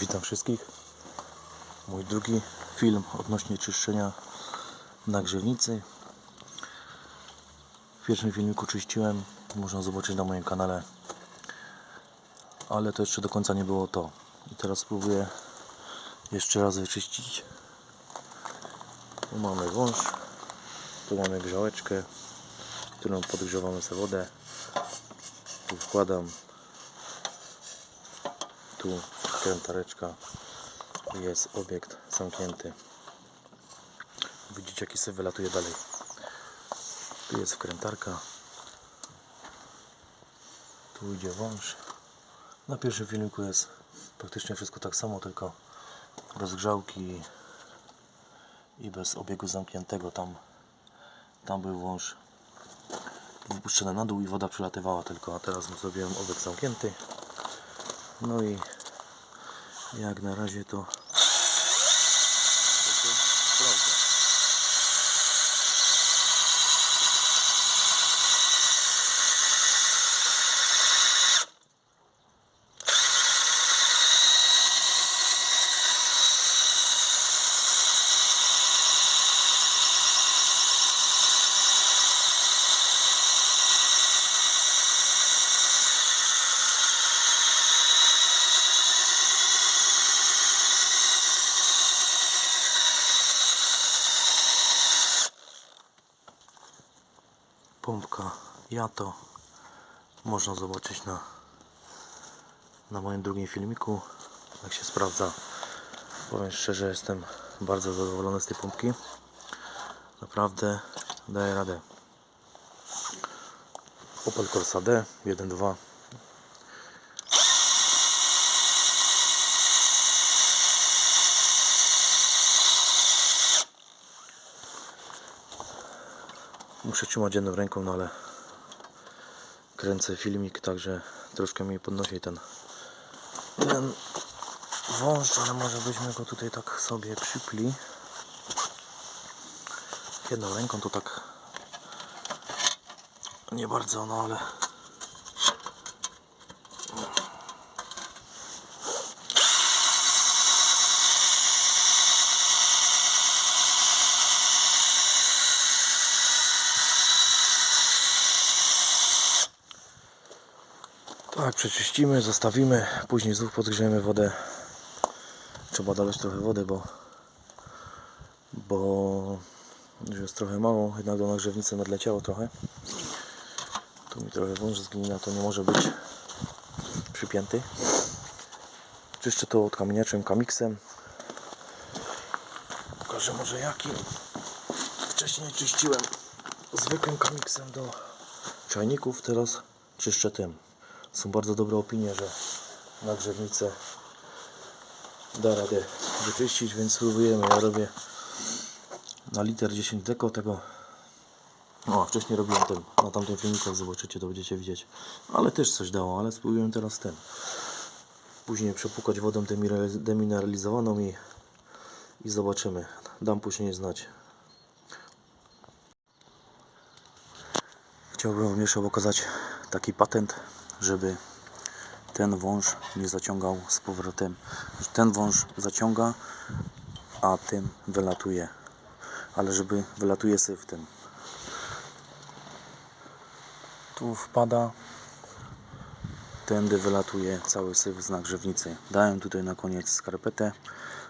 Witam wszystkich. Mój drugi film odnośnie czyszczenia nagrzewnicy. W pierwszym filmiku czyściłem, można zobaczyć na moim kanale. Ale to jeszcze do końca nie było to. I teraz spróbuję jeszcze raz wyczyścić. Tu mamy wąż, tu mamy grzałeczkę, którą podgrzewamy sobie wodę. Tu wkładam tu krętareczka jest obiekt zamknięty. Widzicie jaki sobie wylatuje dalej. Tu jest wkrętarka. Tu idzie wąż. Na pierwszym filmiku jest praktycznie wszystko tak samo tylko rozgrzałki i bez obiegu zamkniętego. Tam tam był wąż wypuszczony na dół i woda przylatywała tylko a teraz zrobiłem obieg zamknięty. No i jak na razie to się sprawdza. Pompka Jato można zobaczyć na na moim drugim filmiku. Jak się sprawdza powiem szczerze jestem bardzo zadowolony z tej pompki. Naprawdę daje radę. Opel Corsa D 1.2 Muszę trzymać jedną ręką, no ale kręcę filmik, także troszkę mi podnosi ten, ten wąż, ale może byśmy go tutaj tak sobie przypli. Jedną ręką to tak nie bardzo, no ale Tak, przeczyścimy, zostawimy, później znów podgrzejemy wodę. Trzeba dolać trochę wody, bo bo już jest trochę mało, jednak do nagrzewnicy nadleciało trochę. Tu mi trochę wąż zgnina, to nie może być przypięty. Czyszczę to odkamieniaczem kamiksem. Pokażę może jaki. Wcześniej czyściłem zwykłym kamiksem do czajników, teraz czyszczę tym. Są bardzo dobre opinie, że nagrzewnicę da radę wyczyścić, więc spróbujemy. Ja robię na liter 10 deko tego. O, wcześniej robiłem ten, na tamtym filmiku, zobaczycie, to będziecie widzieć. Ale też coś dało, ale spróbujemy teraz ten. Później przepukać wodą demineralizowaną i, i zobaczymy. Dam później znać. Chciałbym jeszcze pokazać taki patent, żeby ten wąż nie zaciągał z powrotem. Ten wąż zaciąga, a tym wylatuje. Ale żeby wylatuje syf tym. Tu wpada, tędy wylatuje cały syf z nagrzewnicy. Dałem tutaj na koniec skarpetę,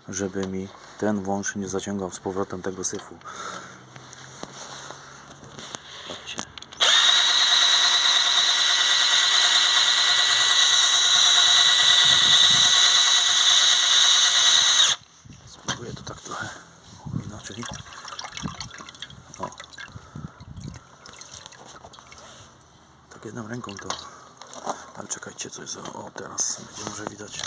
żeby mi ten wąż nie zaciągał z powrotem tego syfu. Patrzcie. Spróbuję to tak trochę inaczej. O. Tak jedną ręką to. Ale czekajcie, coś za. O, teraz będzie może widać.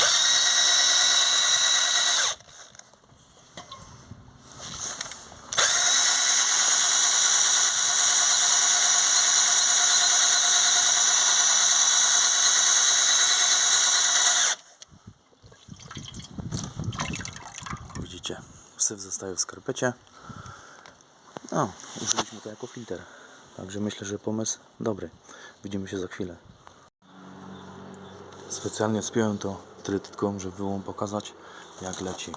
Widzicie, syf zostaje w skarpecie. No, użyliśmy to jako filtr. Także myślę, że pomysł dobry. Widzimy się za chwilę. Specjalnie spiąłem to trytytką, żeby wam pokazać jak leci.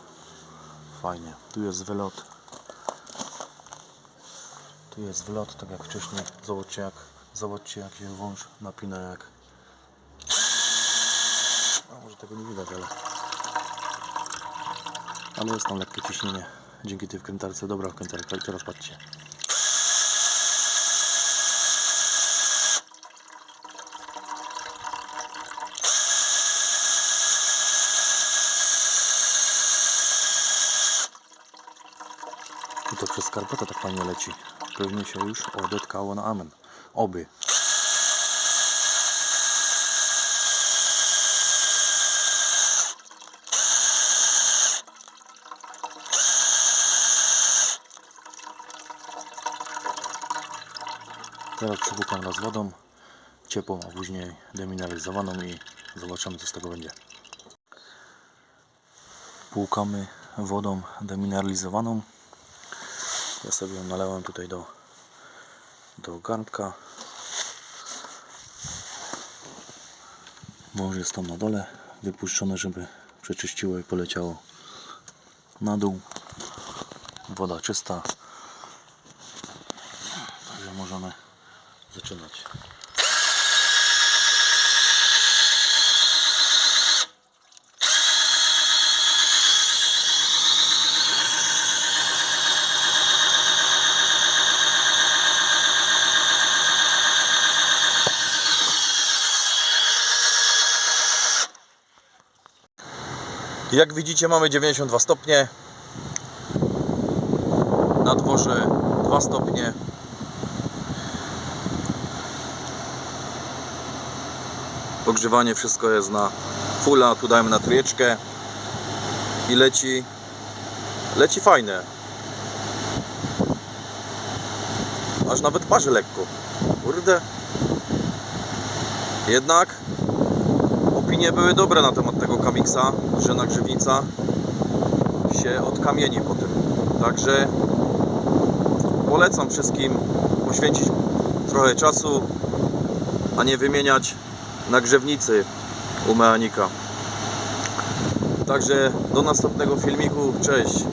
Fajnie. Tu jest wylot. Tu jest wylot, tak jak wcześniej. Zobaczcie jak, zobaczcie jak się wąż napina jak... A może tego nie widać, ale... Ale jest tam lekkie ciśnienie. Dzięki tej wkrętarce. Dobra wkrętarka. I teraz patrzcie. To przez skarpetę tak fajnie leci. Pewnie się już odetkało na amen. Oby. Teraz przepłukam raz wodą ciepłą, a później demineralizowaną i zobaczymy co z tego będzie. Płukamy wodą demineralizowaną. Ja sobie ją nalałem tutaj do, do garnka. Wąż jest tam na dole, wypuszczone, żeby przeczyściło i poleciało na dół. Woda czysta. Także możemy zaczynać. Jak widzicie mamy 92 stopnie. Na dworze 2 stopnie. Ogrzewanie wszystko jest na fulla, tu dajemy na trójeczkę i leci leci fajne. Aż nawet parzy lekko. Kurde. Jednak opinie były dobre na temat tego kamiksa, że nagrzewnica się odkamieni po tym. Także polecam wszystkim poświęcić trochę czasu, a nie wymieniać nagrzewnicy u mechanika. Także do następnego filmiku. Cześć!